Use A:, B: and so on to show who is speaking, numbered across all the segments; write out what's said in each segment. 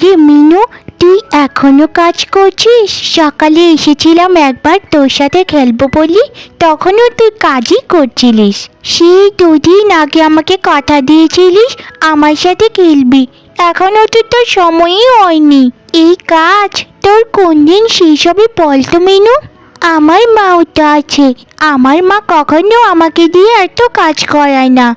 A: কিরে মিনু, তুই এখনও কাজ করছিস? সকালে এসেছিলাম একবার তোর সাথে খেলব বলি, তখনও তুই কাজই করছিলিস। সেই দুদিন আগে আমাকে কথা দিয়েছিলিস আমার সাথে খেলবি, এখনও তো তোর সময়ই হয়নি। এই কাজ তোর কোন দিন শেষ হবে বলতো মিনু। আমার মাও তো আছে, আমার মা কখনো আমাকে দিয়ে এত কাজ করায় না।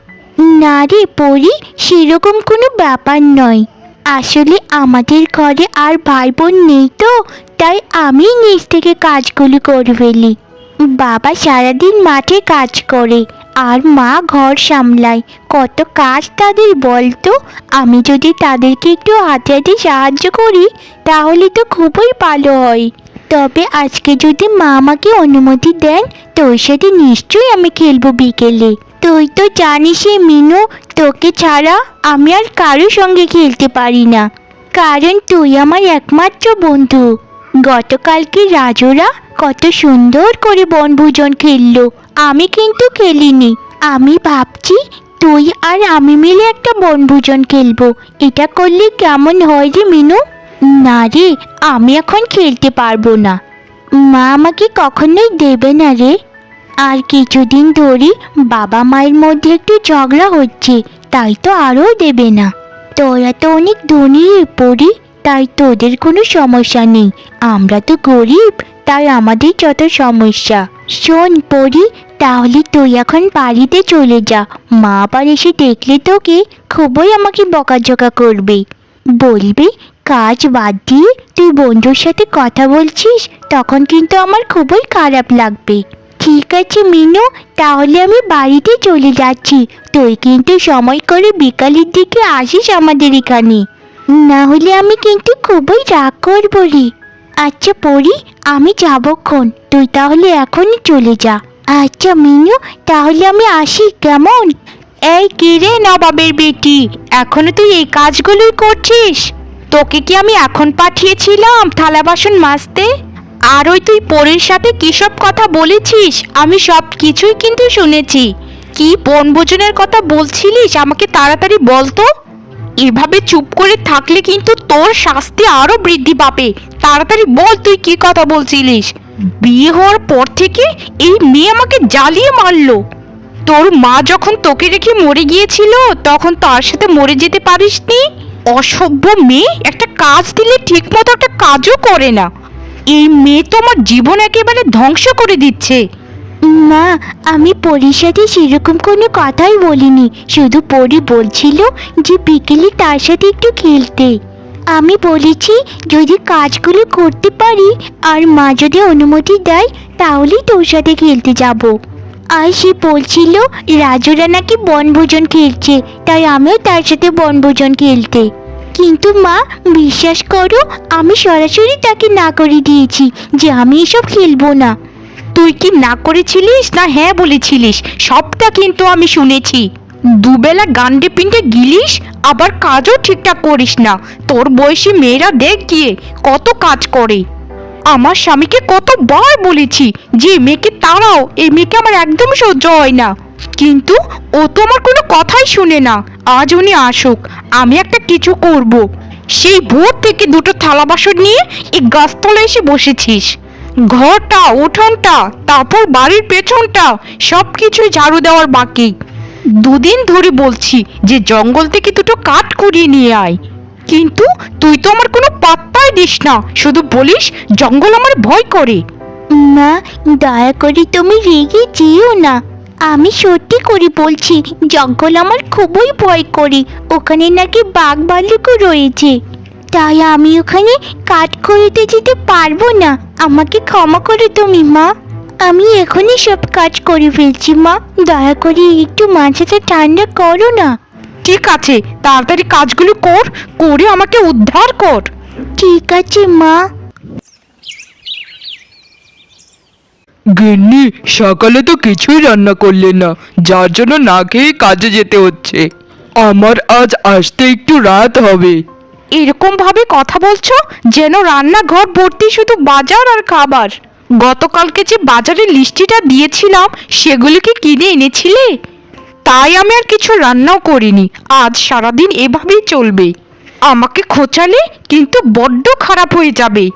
A: না রে পড়ি সেরকম কোনো ব্যাপার নয়। আসলে আমাদের ঘরে আর ভাই বোন নেই তো, তাই আমি নিজ থেকে কাজগুলি করে ফেলি। বাবা সারাদিন মাঠে কাজ করে, আর মা ঘর সামলায়। কত কাজ তাদের বলতো, আমি যদি তাদেরকে একটু হাতে হাতে সাহায্য করি, তাহলে তো খুবই ভালো হয়। তবে আজকে যদি মা আমাকে অনুমতি দেন, তোর সাথে নিশ্চয়ই আমি খেলব বিকেলে। তুই তো জানিসই মিনু, তোকে ছাড়া আমি আর কারোর সঙ্গে খেলতে পারি না। কারণ তুই আমার একমাত্র বন্ধু। গতকালকে রাজুরা কত সুন্দর করে বনভোজন খেললো। আমি কিন্তু খেলিনি। আমি ভাবছি তুই আর আমি মিলে একটা বনভোজন খেলব। এটা করলে কেমন হয় রে মিনু? না রে, আমি এখন খেলতে পারব না। মা আমাকে কখনোই দেবে না রে। আর কিছুদিন ধরে বাবা মায়ের মধ্যে একটু ঝগড়া হচ্ছে, তাই তো আরও দেবে না। তোরা তো অনেক ধনী পড়ি তাই তোদের কোনো সমস্যা নেই। আমরা তো গরিব, তাই আমাদের যত সমস্যা। শোন পড়ি তাহলে তুই এখন বাড়িতে চলে যা। মা আবার এসে দেখলে তোকে খুবই আমাকে বকাঝকা করবে। বলবে, কাজ বাদ দিয়ে তুই বন্ধুর সাথে কথা বলছিস, তখন কিন্তু আমার খুবই খারাপ লাগবে। ঠিক আছে, মিনু। তাহলে আমি বাড়িতে চলে যাচ্ছি। তুই কিন্তু সময় করে বিকালের দিকে আসিস আমাদের এখানে। না হলে আমি কিন্তু খুবই রাগ করব রে। আচ্ছা পড়ি, আমি যাবক্ষণ তুই তাহলে এখনই চলে যা। আচ্ছা মিনু, তাহলে আমি আসি, কেমন?
B: এই কিরে নবাবের বেটি? এখনও তুই এই কাজগুলোই করছিস? তোকে কি আমি এখন পাঠিয়েছিলাম থালা বাসন মাজতে? আর ওই তুই পরের সাথে কী সব কথা বলেছিস? আমি সব কিছুই কিন্তু শুনেছি। কি বনভোজনের কথা বলছিলিস? আমাকে তাড়াতাড়ি বল তো। এভাবে চুপ করে থাকলে কিন্তু তোর শাস্তি আরও বৃদ্ধি পাবে। তাড়াতাড়ি বল তুই কি কথা বলছিলিস? বিয়ে হওয়ার পর থেকে এই মেয়ে আমাকে জ্বালিয়ে মারলো। তোর মা যখন তোকে রেখে মরে গিয়েছিল, তখন তার সাথে মরে যেতে পারিসনি? অসভ্য মেয়ে, একটা কাজ দিলে ঠিক মতো একটা কাজও করে না। এই মেয়ে তো আমার জীবন একেবারে ধ্বংস করে দিচ্ছে।
A: মা, আমি পরির সাথে সেরকম কোনো কথাই বলিনি। শুধু পরি বলছিল যে বিকেলে তার সাথে একটু খেলতে। আমি বলেছি, যদি কাজগুলো করতে পারি আর মা যদি অনুমতি দেয়, তাহলেই তোর সাথে খেলতে যাব। আর সে বলছিল রাজুরা নাকি বনভোজন খেলছে, তাই আমিও তার সাথে বনভোজন খেলতে। কিন্তু মা, বিশ্বাস করো, আমি সরাসরি তাকে না করে দিয়েছি যে আমি এসব খেলব না।
B: তুই কি না করেছিলিস না হ্যাঁ বলেছিলিস? সবটা কিন্তু আমি শুনেছি। দুবেলা গান্ডে পিন্ডে গিলিস, আবার কাজও ঠিকঠাক করিস না। তোর বয়সী মেয়েরা দেখ গিয়ে কত কাজ করে। আমার স্বামীকে কতবার বলেছি যে মেয়েকে তাড়াও, এই মেয়েকে আমার একদম সহ্য হয় না। কিন্তু ও তো আমার কোনো কথাই শুনে না। আজ উনি আসুক, আমি একটা কিছু করব। সেই ভোর থেকে দুটো থালা বাসন নিয়ে এই গাছতলা এসে বসেছিস। ঘরটা, উঠোনটা, তারপর বাড়ির পেছনটা সব কিছুই ঝাড়ু দেওয়ার বাকি। দুদিন ধরে বলছি যে জঙ্গল থেকে দুটো কাঠ কুড়িয়ে নিয়ে আয়। কিন্তু তুই তো আমার কোনো পাত্তাই দিস না, শুধু বলিস জঙ্গল আমার ভয় করে।
A: মা, দয়া করে তুমি রেগে যেও না। আমি সত্যি করে বলছি জঙ্গল আমার খুবই ভয় করি। ওখানে নাকি বাঘ ভাল্লুকও রয়েছে। তাই আমি ওখানে কাঠ করতে যেতে পারব না। আমাকে ক্ষমা করে তুমি মা। আমি এখনই সব কাজ করে ফেলছি মা। দয়া করে একটু মাঝেতে ঠান্ডা করো না।
B: ঠিক আছে তাড়াতাড়ি কাজগুলো কর করে আমাকে উদ্ধার কর।
A: ঠিক আছে মা।
C: গিন্নি, সকালে তো কিছুই রান্না করলে না, যার জন্য না খেয়ে কাজে যেতে হচ্ছে। আমার আজ আসতে একটু রাত হবে।
B: এরকম ভাবে কথা বলছো, যেন রান্নাঘর ভর্তি শুধু বাজার আর খাবার। গতকালকে যে বাজারে লিস্টিটা দিয়েছিলাম সেগুলো কি কিনে এনেছিলে? তাই আমি আর কিছু রান্নাও করিনি, আজ সারাদিন এভাবেই চলবে। আমাকে খোঁচালে কিন্তু বড্ড খারাপ হয়ে যাবে।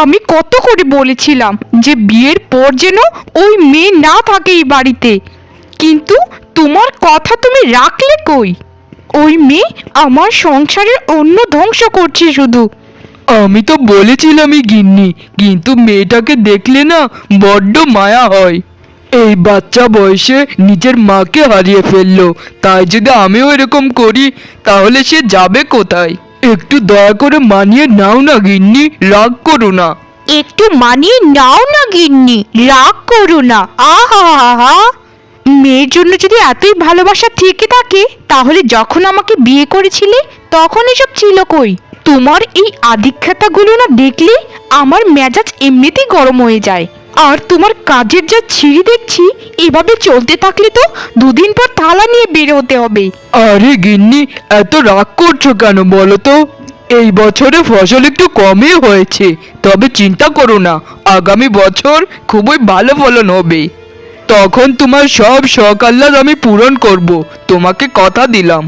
B: আমি কত করে বলেছিলাম যে বিয়ের পর যেন ওই মেয়ে না থাকে এই বাড়িতে। কিন্তু তোমার কথা তুমি রাখলে কই? ওই মেয়ে আমার সংসারের অন্য ধ্বংস করছে শুধু।
C: আমি তো বলেছিলামই গিন্নি, কিন্তু মেয়েটাকে দেখলে না বড্ড মায়া হয়। এই বাচ্চা বয়সে নিজের মাকে হারিয়ে ফেলল, তাই যদি আমিও এরকম করি, তাহলে সে যাবে কোথায়? একটু দয়া করে মানিয়ে নাও না গিন্নি, রাগ করো না।
B: একটু মানিয়ে নাও না গিন্নি, রাগ করো না। আহা হা মেয়ের জন্য যদি এতই ভালোবাসা থেকে থাকে, তাহলে যখন আমাকে বিয়ে করেছিলে, তখন এসব ছিল কই? তোমার এই আধিক্ষাতাগুলো না দেখলে আমার মেজাজ এমনিতেই গরম হয়ে যায়। আর তোমার কাজের যা ছিঁড়ি দেখছি, এভাবে চলতে থাকলে তো দুদিন পর থালা নিয়ে বের হতে হবে।
C: আরে গিন্নি, এত রাগ করছ কেন বলো তো? এই বছরে ফসল একটু কমই হয়েছে, তবে চিন্তা করো না, আগামী বছর খুবই ভালো ফলন হবে। তখন তোমার সব আহ্লাদ আমি পূরণ করব, তোমাকে কথা দিলাম।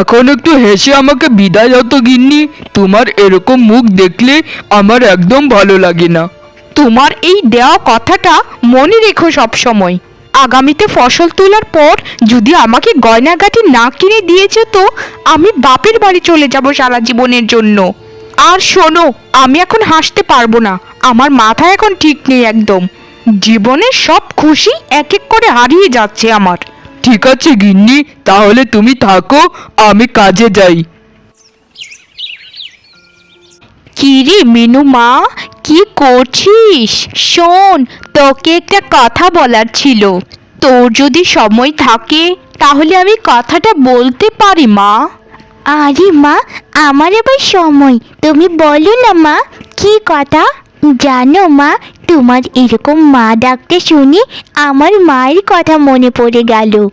C: এখন একটু হেসে আমাকে বিদায় দাও তো গিন্নি, তোমার এরকম মুখ দেখলে আমার একদম ভালো লাগে না।
B: তোমার এই দেওয়া কথাটা মনে রেখো সব সময় আগামীতে ফসল তোলার পর যদি আমাকে গয়নাগাটি না কিনে দিয়েছে তো আমি বাপের বাড়ি চলে যাব সারা জীবনের জন্য। আর শোনো আমি এখন হাসতে পারব না। আমার মাথা এখন ঠিক নেই একদম। জীবনের সব খুশি এক এক করে হারিয়ে যাচ্ছে আমার।
C: ঠিক আছে গিন্নি তাহলে তুমি থাকো আমি কাজে যাই।
B: কি রে মিনু মা কি করছিস? শোন, তোকে একটা কথা বলার ছিল। তোর যদি সময় থাকে, তাহলে আমি কথাটা বলতে পারি, মা।
A: আরে, মা, আমার আবার সময়। তুমি বলো না, মা, কি কথা? জানো, মা, তোমার এরকম মা ডাকতে শুনে আমার মায়ের কথা মনে পড়ে গেল।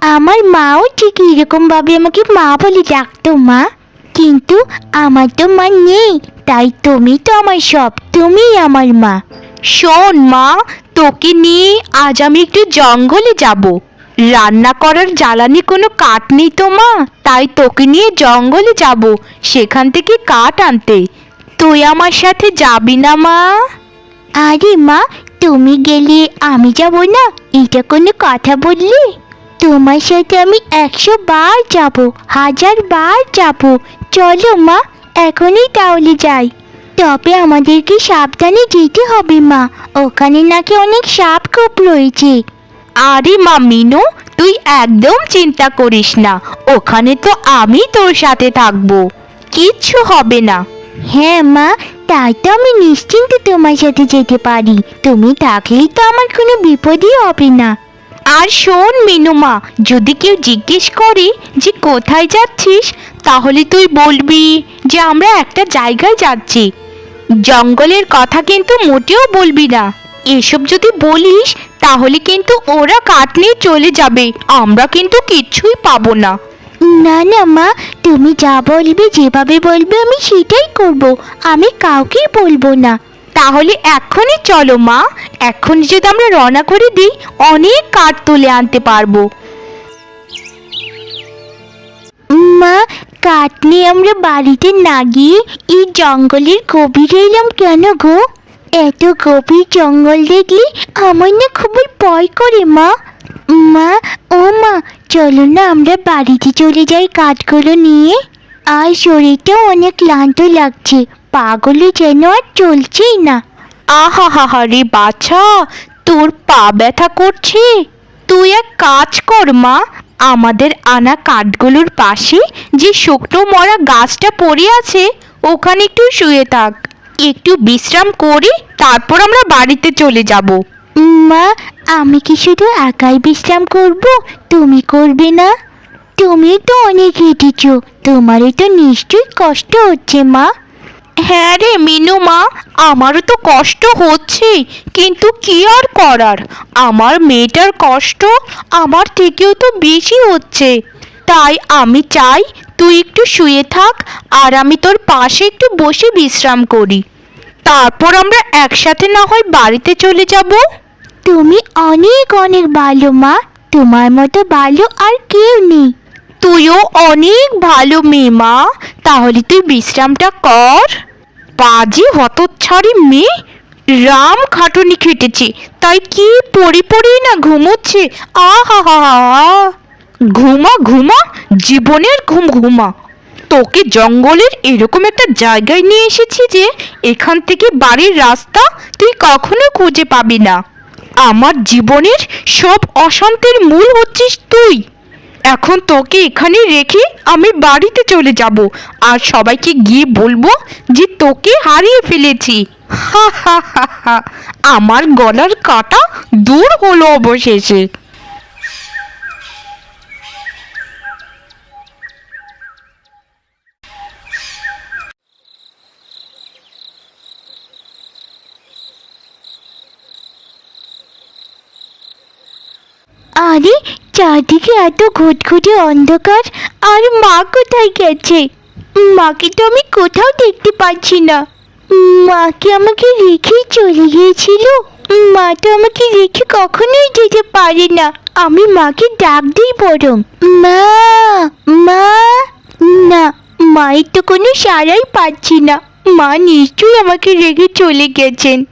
A: আমার মাও ঠিক এরকমভাবে আমাকে মা বলে ডাকতো, মা। কিন্তু আমার তো মা নেই, তাই তুমি তো আমার সব তুমিই আমার মা।
B: শোন মা, তোকে নিয়ে আজ আমি একটু জঙ্গলে যাব। রান্না করার জ্বালানি কোনো কাঠ নেই তো মা, তাই তোকে নিয়ে জঙ্গলে যাব, সেখান থেকে কাঠ আনতে। তুই আমার সাথে যাবি না মা।
A: আরে মা, তুমি গেলে আমি যাব না? এটা কোনো কথা বললি? তোমার সাথে আমি একশো বার যাব, হাজার বার যাব। চলো মা, এখনই তাহলে যাই। তবে আমাদেরকে সাবধানে যেতে হবে মা। ওখানে নাকি অনেক সাপ খোপ রয়েছে।
B: আরে মা মিনু তুই একদম চিন্তা করিস না। ওখানে তো আমি তোর সাথে থাকব। কিচ্ছু হবে না।
A: হ্যাঁ মা তাই তো আমি নিশ্চিন্তে তোমার সাথে যেতে পারি। তুমি থাকলেই তো আমার কোনো বিপদই হবে না।
B: আর শোন মিনুমা যদি কেউ জিজ্ঞেস করে যে কোথায় যাচ্ছিস তাহলে তুই বলবি যে আমরা একটা জায়গায় যাচ্ছি। জঙ্গলের কথা কিন্তু মোটেও বলবি না। এসব যদি বলিস তাহলে কিন্তু ওরা কাঠ নিয়ে চলে যাবে। আমরা কিন্তু কিচ্ছুই পাবো না।
A: না না মা তুমি যা বলবে যেভাবে বলবে আমি সেটাই করব। আমি কাউকেই বলব না।
B: তাহলে এখনই চলো মা। এখন যদি আমরা রওনা করে দিই অনেক কাঠ তুলে আনতে পারব।
A: মা নিয়ে আমরা বাড়িতে না গিয়ে এই জঙ্গলের গভীরে এলাম কেন গো? এত গভীর জঙ্গল দেখলে আমার না খুবই ভয় করে, মা। মা, ও মা, চলো না আমরা বাড়িতে চলে যাই কাঠগুলো নিয়ে। আর শরীরটা অনেক ক্লান্ত লাগছে পাগুলো যেন আর চলছেই না।
B: আহা, হা হা রে বাছা, তোর পা ব্যথা করছে। তুই এক কাজ কর, মা। আমাদের আনা কাঠগুলোর পাশে যে শুকনো মরা গাছটা পড়ে আছে, ওখানে একটু শুয়ে থাক। একটু বিশ্রাম করে তারপর আমরা বাড়িতে চলে যাব।
A: মা আমি কি শুধু একাই বিশ্রাম করব? তুমি করবে না? তুমি তো অনেক হেঁটেছ তোমারই তো নিশ্চয়ই কষ্ট হচ্ছে, মা।
B: হ্যাঁ রে মিনু মা আমারও তো কষ্ট হচ্ছে কিন্তু কি আর করার? আমার মেয়েটার কষ্ট আমার থেকেও তো বেশি হচ্ছে। তাই আমি চাই তুই একটু শুয়ে থাক আর আমি তোর পাশে একটু বসে বিশ্রাম করি। তারপর আমরা একসাথে না হয় বাড়িতে চলে যাব।
A: তুমি অনেক অনেক ভালো মা তোমার মতো ভালো আর কেউ নেই।
B: তুইও অনেক ভালো মেয়ে মা তাহলে তুই বিশ্রামটা কর। পাজি হতচ্ছাড়ি মেয়ে। রাম খাটুনি খেটেছে। তাই কি পড়ি পড়ি না ঘুমোচ্ছে? আহা হা ঘুমা ঘুমা, জীবনের ঘুম ঘুমা। তোকে জঙ্গলের এরকম একটা জায়গায় নিয়ে এসেছি যে, এখান থেকে বাড়ির রাস্তা তুই কখনো খুঁজে পাবি না। আমার জীবনের সব অশান্তির মূল হচ্ছিস তুই। এখন তোকে এখানে রেখে আমি বাড়িতে চলে যাব। আর সবাইকে গিয়ে বলব যে তোকে হারিয়ে ফেলেছি। হা হা হা হা, আমার গলার কাটা দূর হলো অবশেষে।
A: আরে, চারদিকে এত ঘুটঘুটে অন্ধকার, আর মা কোথায় গেছে? মাকে তো আমি কোথাও দেখতে পাচ্ছি না। মাকে আমাকে রেখেই চলে গিয়েছিল। মা তো আমাকে রেখে কখনোই যেতে পারে না। আমি মাকে ডাক দিই বরং। মা মা, না, মায়ের তো কোনো সারাই পাচ্ছি না। মা নিশ্চয়ই আমাকে রেখে চলে গেছেন।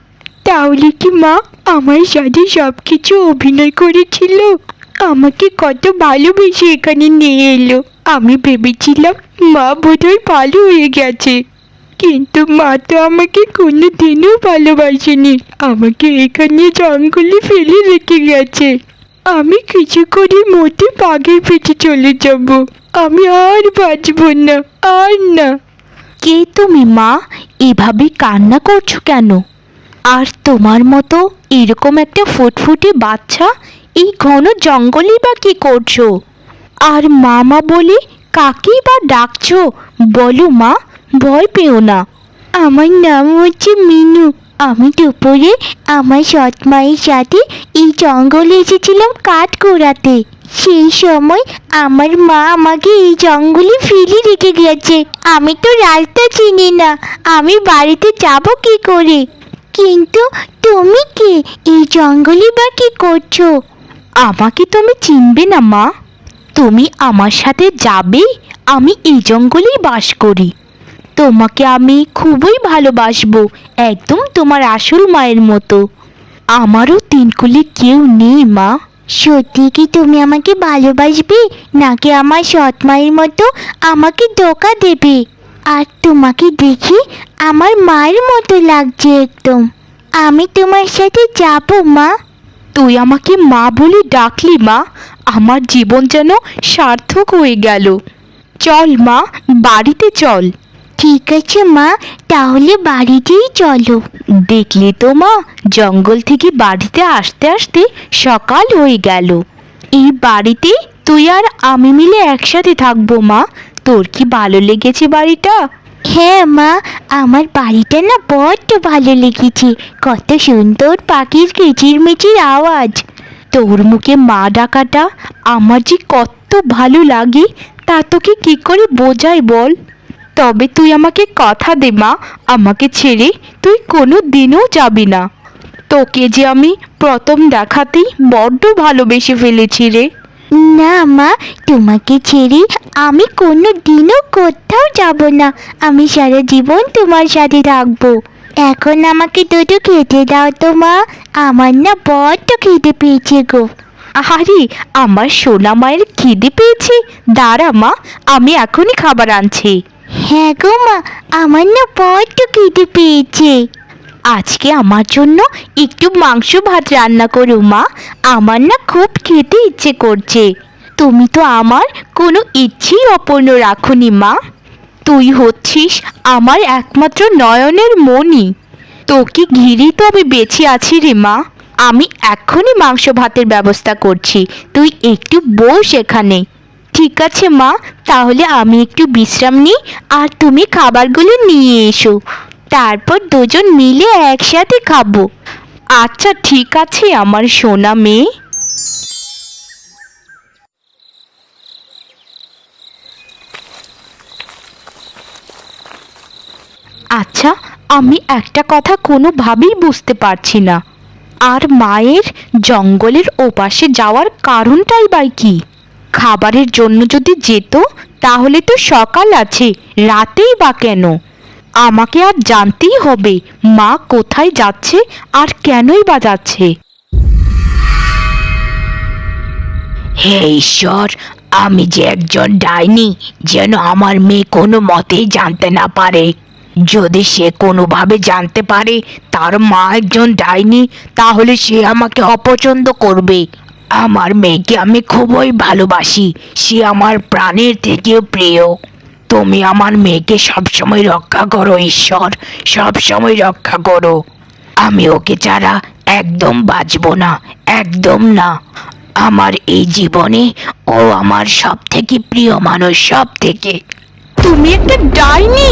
A: তাহলে কি মা আমার সাথে সব কিছু অভিনয় করেছিল? আমাকে কত ভালোবেসে এখানে নিয়ে এলো। আমি ভেবেছিলাম মা বোধহয় ভালো হয়ে গেছে। কিন্তু মা তো আমাকে কোনো দিনও ভালোবাসেনি। আমাকে এখানে জঙ্গলে ফেলে রেখে গেছে। আমি কিছু করে মধ্যে বাঘের পেটে চলে যাব। আমি আর বাঁচব না, আর না।
B: কে তুমি মা? এভাবে কান্না করছ কেন? আর তোমার মতো এরকম একটা ফুটফুটে বাচ্চা এই ঘন জঙ্গলে বা কী করছ? আর মামা বলে, কাকেই বা ডাকছো? বলো মা, ভয় পেও না।
A: আমার নাম হচ্ছে মিনু। আমি দুপুরে আমার সৎ মায়ের সাথে এই জঙ্গলে এসেছিলাম কাঠ কুড়াতে সেই সময় আমার মা আমাকে এই জঙ্গলে ফেলে রেখে গেছে। আমি তো রাস্তা চিনি না। আমি বাড়িতে যাব কি করে? কিন্তু তুমি কে? এই জঙ্গলে বা কি করছ?
B: আমাকে তুমি চিনবে না, মা। তুমি আমার সাথে যাবে, আমি এই জঙ্গলেই বাস করি। তোমাকে আমি খুবই ভালোবাসবো, একদম তোমার আসল মায়ের মতো। আমারও তিনকুলে কেউ নেই, মা।
A: সত্যি কি তুমি আমাকে ভালোবাসবে, নাকি আমার সৎ মায়ের মতো আমাকে ধোকা দেবে? আর তোমাকে দেখি আমার মায়ের মতো লাগছে একদম। আমি তোমার সাথে যাব মা।
B: তুই আমাকে মা বলে ডাকলি মা। আমার জীবন যেন সার্থক হয়ে গেল। চল মা বাড়িতে চল।
A: ঠিক আছে মা। তাহলে বাড়িতেই চলো।
B: দেখলি তো মা জঙ্গল থেকে বাড়িতে আসতে আসতে সকাল হয়ে গেল। এই বাড়িতে তুই আর আমি মিলে একসাথে থাকব মা। তোর কি ভালো লেগেছে বাড়িটা?
A: হ্যাঁ মা আমার বাড়িটা না বড্ড ভালো লেগেছে। কত সুন্দর পাখির কিচিরমিচির আওয়াজ।
B: তোর মুখে মা ডাকাটা আমার যে কত ভালো লাগে তা তোকে কি করে বোঝাই বল? তবে তুই আমাকে কথা দে মা আমাকে ছেড়ে তুই কোনো দিনও যাবি না। তোকে যে আমি প্রথম দেখাতেই বড্ড ভালোবেসে ফেলেছি রে।
A: না মা তোমাকে ছেড়ে আমি কোনো দিনও কোথাও যাব না। আমি সারা জীবন তোমার সাথে থাকব। এখন আমাকে দুটো খেতে দাও তো মা। আমার না বড্ড খেতে পেয়েছে গো।
B: আরে আমার সোনা মায়ের খিদে পেয়েছে? দাঁড়া মা আমি এখনই খাবার আনছি।
A: হ্যাঁ গো মা আমার না বড্ড খেতে পেয়েছে।
B: আজকে আমার জন্য একটু মাংস ভাত রান্না করো, মা। আমার না খুব খেতে ইচ্ছে করছে। তুমি তো আমার কোনো ইচ্ছেই অপূর্ণ রাখনি, মা। তুই হচ্ছিস আমার একমাত্র নয়নের মনি তোকে ঘিরেই তো আমি বেঁচে আছি রে, মা। আমি এখনই মাংস ভাতের ব্যবস্থা করছি। তুই একটু বস এখানে। ঠিক আছে, মা। তাহলে আমি একটু বিশ্রাম নিই, আর তুমি খাবারগুলো নিয়ে এসো। তারপর দুজন মিলে একসাথে খাব। আচ্ছা ঠিক আছে, আমার সোনা মেয়ে। আচ্ছা আমি একটা কথা কোনোভাবেই বুঝতে পারছি না। আর মায়ের জঙ্গলের ওপাশে যাওয়ার কারণটাই বা কি? খাবারের জন্য যদি যেত, তাহলে তো সকাল আছে, রাতেই বা কেন? আমাকে আর জানতেই হবে মা কোথায় যাচ্ছে আর কেনই বা যাচ্ছে।
D: হে ঈশ্বর, আমি যে একজন ডাইনি, যেন আমার মেয়ে কোনো মতেই জানতে না পারে। যদি সে কোনোভাবে জানতে পারে তার মা একজন ডাইনি, তাহলে সে আমাকে অপছন্দ করবে। আমার মেয়েকে আমি খুবই ভালোবাসি, সে আমার প্রাণের থেকেও প্রিয়। তুমি আমার মেয়েকে সবসময় রক্ষা করো, ঈশ্বর। সবসময় রক্ষা করো। আমি ওকে ছাড়া একদম বাঁচবো না, একদম না। আমার এই জীবনে ও আমার সব থেকে প্রিয় মানুষ সব থেকে
B: তুমি একটা ডাইনি!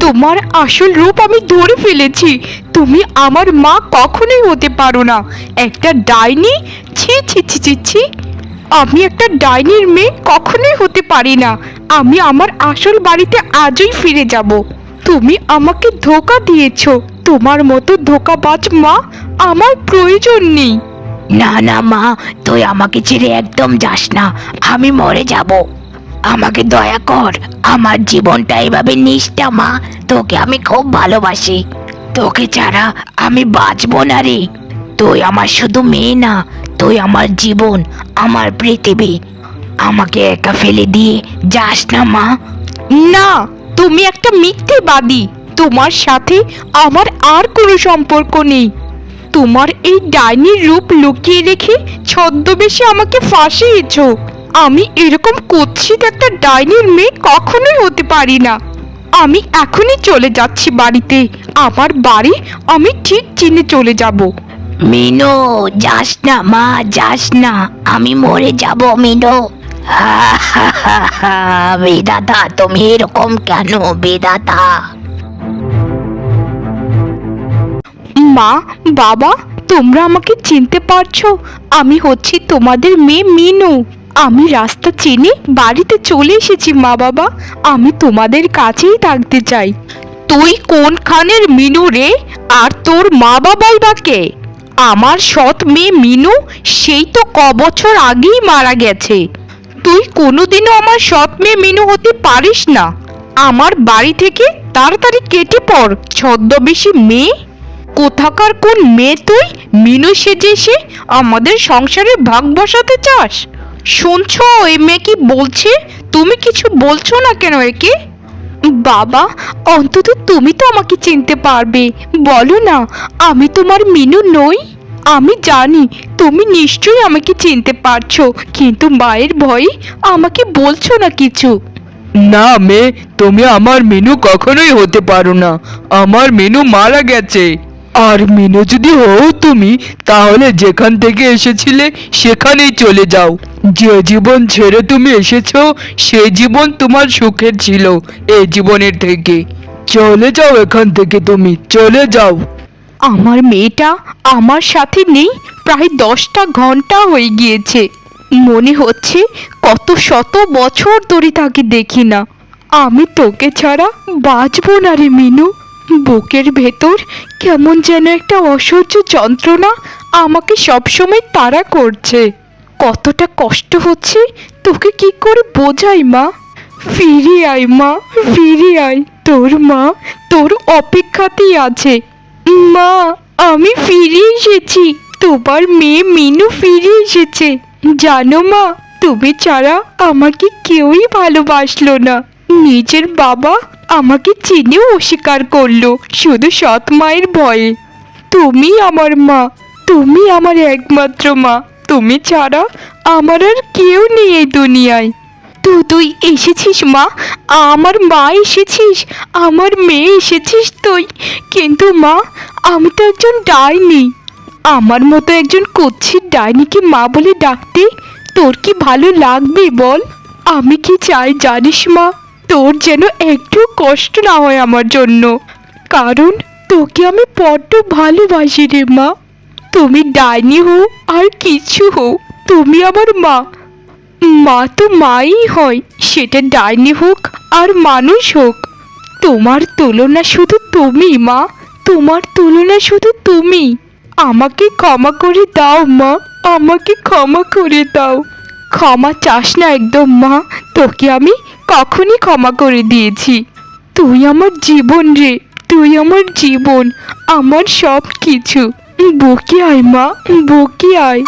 B: তোমার আসল রূপ আমি ধরে ফেলেছি। তুমি আমার মা কখনোই হতে পারো না। একটা ডাইনি? ছি ছি ছি ছি ছি। আমি একটা ডাইনির মেয়ে, কখনোই হতে পারি না। আমি আমার আসল বাড়িতে আজই ফিরে যাব। তুমি আমাকে ধোকা দিয়েছ। তোমার মতো ধোকাবাজ মা আমার প্রয়োজন নেই।
D: না না মা, তুই আমাকে ছেড়ে একদম যাস না। আমি মরে যাব। আমাকে দয়া কর। আমার জীবনটা এভাবে নিষ্ঠা মা। তোকে আমি খুব ভালোবাসি। তোকে ছাড়া আমি বাঁচবো না রে। তুই আমার শুধু মেয়ে না তুই আমার জীবন, আমার পৃথিবী। আমাকে একা ফেলে দিয়ে যাস না, মা।
B: না, তুমি একটা মিথ্যেবাদী। তোমার সাথে আমার আর কোনো সম্পর্ক নেই। তোমার এই ডাইনির রূপ লুকিয়ে রেখে ছদ্মবেশে আমাকে ফাঁসিয়েছ। আমি এরকম কুৎসিত একটা ডাইনির মেয়ে কখনোই হতে পারি না। আমি এখনই চলে যাচ্ছি বাড়িতে। আমার বাড়ি আমি ঠিক চিনে চলে যাব।
D: মিনু, যাস না, মা, যাস না। আমি মরে যাব, মিনু। বেদাতা, তুমি এরকম কেন, বেদাতা?
B: মা, বাবা, তোমরা আমাকে চিনতে পারছ? আমি হচ্ছি তোমাদের মেয়ে মিনু। আমি রাস্তা চিনি বাড়িতে চলে এসেছি, মা বাবা। আমি তোমাদের কাছেই থাকতে চাই। তুই কোনখানের মিনু রে? আর তোর মা বাবাই বা কে? আমার সৎ মেয়ে মিনু, সেই তো ক বছর আগেই মারা গেছে। তুই কোনোদিনও আমার সৎ মেয়ে মিনু হতে পারিস না। আমার বাড়ি থেকে তাড়াতাড়ি কেটে পড়, ছদ্মবেশী মেয়ে। কোথাকার কোন মেয়ে তুই? মিনু সেজে এসে আমাদের সংসারে ভাগ বসাতে চাস? শুনছো ওই মেয়ে কি বলছে? তুমি কিছু বলছো না কেন একে? বাবা, অন্তত তুমি তো আমাকে চিনতে পারবে। বলো না, আমি তোমার মিনু নই। আমি জানি তুমি নিশ্চয়ই আমাকে চিনতে পারছ, কিন্তু মায়ের ভয়ে আমাকে বলছো না কিছু।
C: না মেয়ে, তুমি আমার মেনু কখনোই হতে পারো না। আমার মেনু মারা গেছে। আর মেনু যদি হও তুমি, তাহলে যেখান থেকে এসেছিলে সেখানেই চলে যাও। যে জীবন ছেড়ে তুমি এসেছ সেই জীবন তোমার সুখের ছিল এই জীবনের থেকে। চলে যাও এখান থেকে তুমি, চলে যাও।
B: আমার মেয়েটা আমার সাথে নেই, প্রায় দশটা ঘণ্টা হয়ে গিয়েছে। মনে হচ্ছে কত শত বছর ধরে তাকে দেখি না। আমি তোকে ছাড়া বাঁচবো না রে মিনু। বুকের ভেতর কেমন যেন একটা অসহ্য যন্ত্রণা আমাকে সবসময় তাড়া করছে। কতটা কষ্ট হচ্ছে, তোকে কি করে বোঝাই মা? ফিরে আয় মা, ফিরে আয়। তোর মা তোর অপেক্ষাতেই আছে। মা, আমি ফিরে এসেছি। তোমার মেয়ে মিনু ফিরে এসেছে। জানো মা, তুমি ছাড়া আমাকে কেউই ভালোবাসলো না। নিজের বাবা আমাকে চিনেও অস্বীকার করল, শুধু সৎ মায়ের ভয়ে। তুমি আমার মা, তুমি আমার একমাত্র মা, তুমি ছাড়া আমার আর কেউ নেই এই দুনিয়ায়। তো তুই এসেছিস মা, আমার মা এসেছিস, আমার মেয়ে এসেছিস তুই। কিন্তু মা, আমি তো একজন ডাইনি। আমার মতো একজন কুচ্ছির ডাইনিকে মা বলে ডাকতে তোর কি ভালো লাগবে বল? আমি কি চাই জানিস মা? তোর যেন একটু কষ্ট না হয় আমার জন্য। কারণ তোকে আমি বড্ড ভালোবাসি রে মা। তুমি ডাইনি হও আর কিছু হও, তুমি আমার মা। মা তো মাই হয়, সেটা ডাইনি হোক আর মানুষ হোক। তোমার তুলনা শুধু তুমি মা, তোমার তুলনা শুধু তুমি। আমাকে ক্ষমা করে দাও মা, আমাকে ক্ষমা করে দাও। ক্ষমা চাস না একদম মা, তোকে আমি কখনই ক্ষমা করে দিয়েছি। তুই আমার জীবন রে, তুই আমার জীবন, আমার সব কিছু বকি আয় মা, বকি আয়।